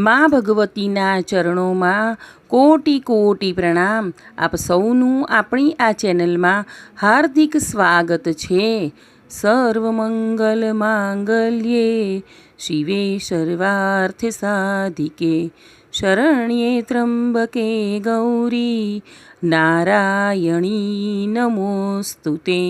મા ભગવતીના ચરણોમાં કોટી કોટી પ્રણામ. આપ સૌનું આપણી આ ચેનલમાં હાર્દિક સ્વાગત છે. સર્વમંગલ માંગલ્યે, શિવે સર્વાર્થ સાધિકે, શરણ્યે ત્રંબકે ગૌરી, નારાયણી નમોસ્તુતે.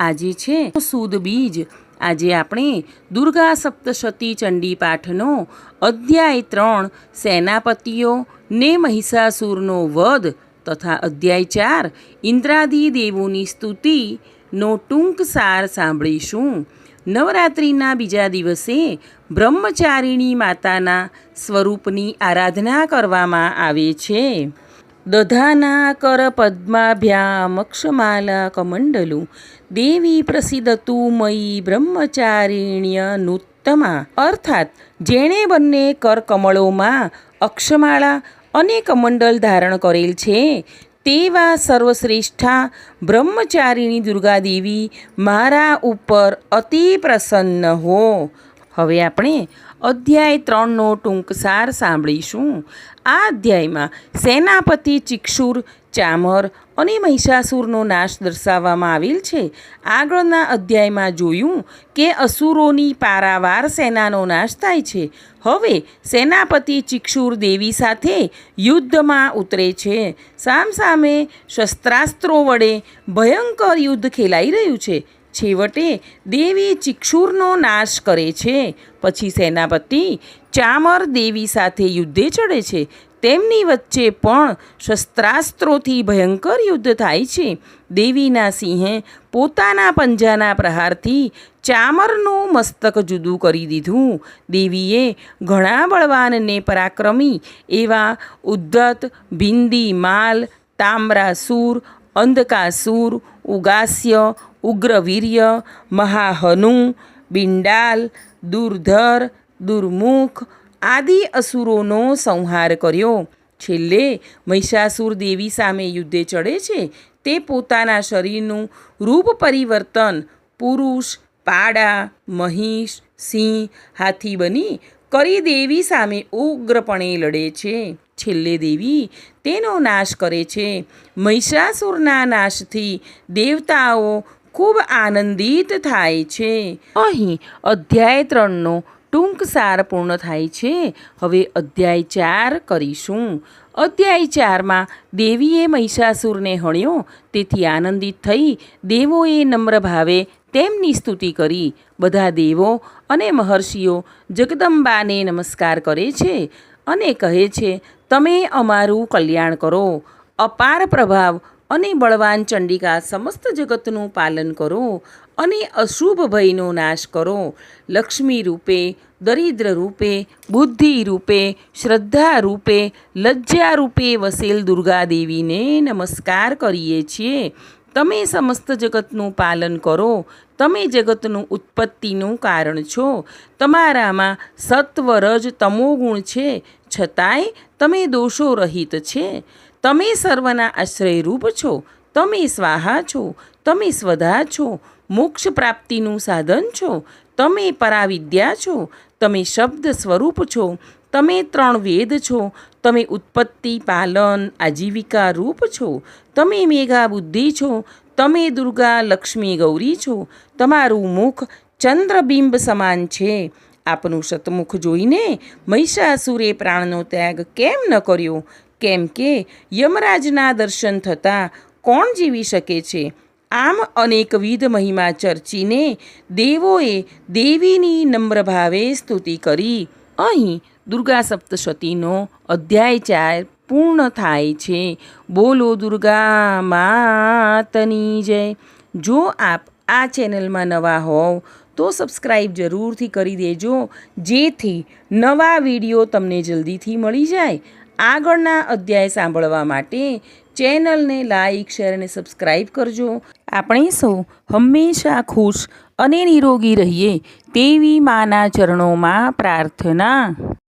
આજે છે સુદ બીજ. આજે આપણે દુર્ગા સપ્તશતી ચંડી પાઠનો અધ્યાય ત્રણ, સેનાપતિઓ ને મહિષાસુરનો વધ તથા અધ્યાય ચાર, ઇન્દ્રાદી દેવોની સ્તુતિનો ટૂંક સાર સાંભળીશું. નવરાત્રિના બીજા દિવસે બ્રહ્મચારિણી માતાના સ્વરૂપની આરાધના કરવામાં આવે છે. અક્ષમાલા કમંડલુ દેવી પ્રસિદ્ધતુ મયી બ્રહ્મચારિણ્ય નુત્તમા અર્થાત જેણે બંને કરકમળોમાં અક્ષમાળા અને કમંડલ ધારણ કરેલ છે તેવા સર્વશ્રેષ્ઠા બ્રહ્મચારિણી દુર્ગાદેવી મારા ઉપર અતિ પ્રસન્ન હો હવે આપણે અધ્યાય ત્રણનો ટૂંક સાર સાંભળીશું. આ અધ્યાયમાં સેનાપતિ ચિક્ષુર, ચામર અને મહિષાસુરનો નાશ દર્શાવવામાં આવેલ છે. આગળના અધ્યાયમાં જોયું કે અસુરોની પારાવાર સેનાનો નાશ થાય છે. હવે સેનાપતિ ચિક્ષુર દેવી સાથે યુદ્ધમાં ઉતરે છે. સામસામે શસ્ત્રાસ્ત્રો વડે ભયંકર યુદ્ધ ખેલાઈ રહ્યું છે. છેવટે દેવી ચિક્ષુરનો નાશ કરે છે. પછી સેનાપતિ ચામર દેવી સાથે યુદ્ધે ચડે છે. તેમની વચ્ચે પણ શસ્ત્રાસ્ત્રોથી ભયંકર યુદ્ધ થાય છે. દેવીના સિંહે પોતાના પંજાના પ્રહારથી ચામરનું મસ્તક જુદું કરી દીધું. દેવીએ ઘણા બળવાનને પરાક્રમી એવા ઉદ્ધત, ભિંદી માલ તામ્રાસુર અંધકાસુર, ઉગાસ્ય ઉગ્રવીર્ય, મહાહનુ, બિંડાલ, દુર્ધર, દુર્મુખ આદિ અસુરોનો સંહાર કર્યો. છેલ્લે મહિષાસુર દેવી સામે યુદ્ધે ચડે છે. તે પોતાના શરીરનું રૂપ પરિવર્તન પુરુષ, પાડા, મહિષ, સિંહ, હાથી બની કરી દેવી સામે ઉગ્રપણે લડે છે. છેલ્લે દેવી તેનો નાશ કરે છે. મહિષાસુરના નાશથી દેવતાઓ ખૂબ આનંદિત થાય છે. અહીં અધ્યાય ત્રણનો ટૂંક સાર પૂર્ણ થાય છે. હવે અધ્યાય ચાર કરીશું. અધ્યાય ચારમાં દેવીએ મહિષાસુરને હણ્યો, તેથી આનંદિત થઈ દેવોએ નમ્ર ભાવે તેમની સ્તુતિ કરી. બધા દેવો અને મહર્ષિઓ જગદંબાને નમસ્કાર કરે છે અને કહે છે, તમે અમારું કલ્યાણ કરો. અપાર પ્રભાવ અને બળવાન ચંડિકા સમસ્ત જગતનું પાલન કરો અને અશુભ ભયનો નાશ કરો. લક્ષ્મી રૂપે, દરિદ્ર રૂપે, બુદ્ધિ રૂપે, શ્રદ્ધા રૂપે, લજ્જા રૂપે વસેલ દુર્ગાદેવીને નમસ્કાર કરીએ છીએ. તમે સમસ્ત જગતનું પાલન કરો. તમે જગતનું ઉત્પત્તિનું કારણ છો. તમારામાં સત્વ તમો ગુણ છે. છતાંય તમે દોષો રહિત છે. તમે સર્વના આશ્રયરૂપ છો, તમે સ્વાહા છો, તમે સ્વધા છો, મોક્ષ પ્રાપ્તિનું સાધન છો, તમે પરાવિદ્યા છો, તમે શબ્દ સ્વરૂપ છો, તમે ત્રણ વેદ છો, તમે ઉત્પત્તિ, પાલન, આજીવિકા રૂપ છો, તમે મેઘા બુદ્ધિ છો, તમે દુર્ગા લક્ષ્મી ગૌરી છો, તમારું મુખ ચંદ્રબિંબ સમાન છે, આપનું શતમુખ જોઈને મહિષાસુરે પ્રાણનો ત્યાગ કેમ ન કર્યો કેમ કે યમરાજના દર્શન થતાં કોણ જીવી શકે છે? આમ અનેકવિધ મહિમા ચર્ચીને દેવોએ દેવીની નમ્ર ભાવે સ્તુતિ કરી. અહીં દુર્ગા સપ્તશતીનો અધ્યાય ચાર પૂર્ણ થાય છે. બોલો દુર્ગા માતની જય. જો આપ આ ચેનલમાં નવા હોવ તો સબસ્ક્રાઈબ જરૂરથી કરી દેજો, જેથી નવા વીડિયો તમને જલ્દીથી મળી જાય આગળના અધ્યાય સાંભળવા માટે ચેનલને લાઈક, શેર અને સબસ્ક્રાઈબ કરજો. આપણે સૌ હંમેશા ખુશ અને નિરોગી રહીએ તેવી માના ચરણોમાં પ્રાર્થના